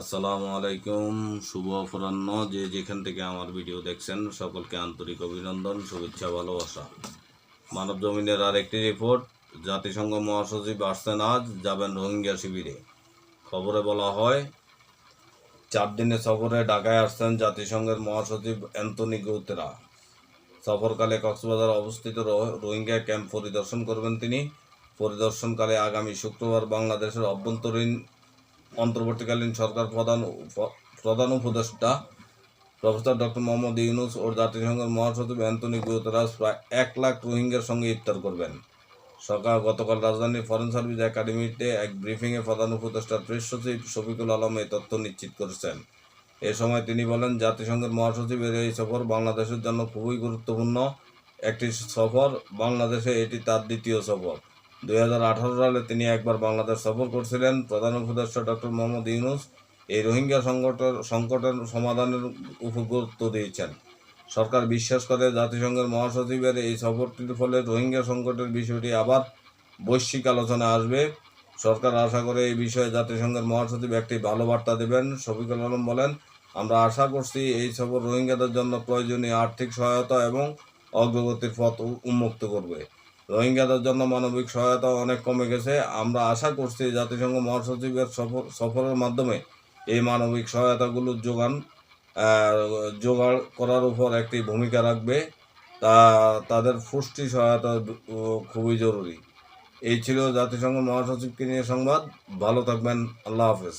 আসসালামু আলাইকুম। শুভ অপরাহ্ন। যে যেখান থেকে আমার ভিডিও দেখছেন, সকলকে আন্তরিক অভিনন্দন, শুভেচ্ছা, ভালোবাসা। মানব জমিনের আরেকটি রিপোর্ট, জাতিসংঘ মহাসচিব আসছেন আজ, যাবেন রোহিঙ্গা শিবিরে। খবরে বলা হয়, চার দিনের সফরে ঢাকায় আসছেন জাতিসংঘের মহাসচিব অ্যান্টনি গৌতেরা। সফরকালে কক্সবাজার অবস্থিত রোহিঙ্গা ক্যাম্প পরিদর্শন করবেন তিনি। পরিদর্শনকালে আগামী শুক্রবার বাংলাদেশের অভ্যন্তরীণ অন্তর্বর্তীকালীন সরকার প্রধান প্রধান উপদেষ্টা প্রফেসর ডক্টর মোহাম্মদ ইউনুস ও জাতিসংঘের মহাসচিব অ্যান্টনি গুতেরাস প্রায় এক লাখ রোহিঙ্গার সঙ্গে ইফতার করবেন। সকাল গতকাল রাজধানীর ফরেন সার্ভিস একাডেমিতে এক ব্রিফিংয়ে প্রধান উপদেষ্টা প্রেস সচিব শফিকুল আলম এই তথ্য নিশ্চিত করেছেন। এ সময় তিনি বলেন, জাতিসংঘের মহাসচিবের এই সফর বাংলাদেশের জন্য খুবই গুরুত্বপূর্ণ। একটি সফর বাংলাদেশে এটি তার দ্বিতীয় সফর। দুই হাজার আঠারো সালে তিনি একবার বাংলাদেশ সফর করছিলেন। প্রধান উপদেষ্টা ডক্টর মোহাম্মদ ইউনুস এই রোহিঙ্গা সংকটের সংকটের সমাধানের উপর গুরুত্ব দিয়েছেন। সরকার বিশ্বাস করে জাতিসংঘের মহাসচিবের এই সফরটির ফলে রোহিঙ্গা সংকটের বিষয়টি আবার বৈশ্বিক আলোচনা আসবে। সরকার আশা করে এই বিষয়ে জাতিসংঘের মহাসচিব একটি ভালো বার্তা দেবেন। শফিকুল আলম বলেন, আমরা আশা করছি এই সফর রোহিঙ্গাদের জন্য প্রয়োজনীয় আর্থিক সহায়তা এবং অগ্রগতির পথ উন্মুক্ত করবে। রোহিঙ্গাদের জন্য মানবিক সহায়তা অনেক কমে গেছে। আমরা আশা করছি জাতিসংঘ মহাসচিবের সফর সফরের মাধ্যমে এই মানবিক সহায়তাগুলো যোগান জোগাড় করার উপর একটি ভূমিকা রাখবে। তা, তাদের পুষ্টি সহায়তা খুবই জরুরি। এই ছিল জাতিসংঘ মহাসচিবকে নিয়ে সংবাদ। ভালো থাকবেন। আল্লাহ হাফেজ।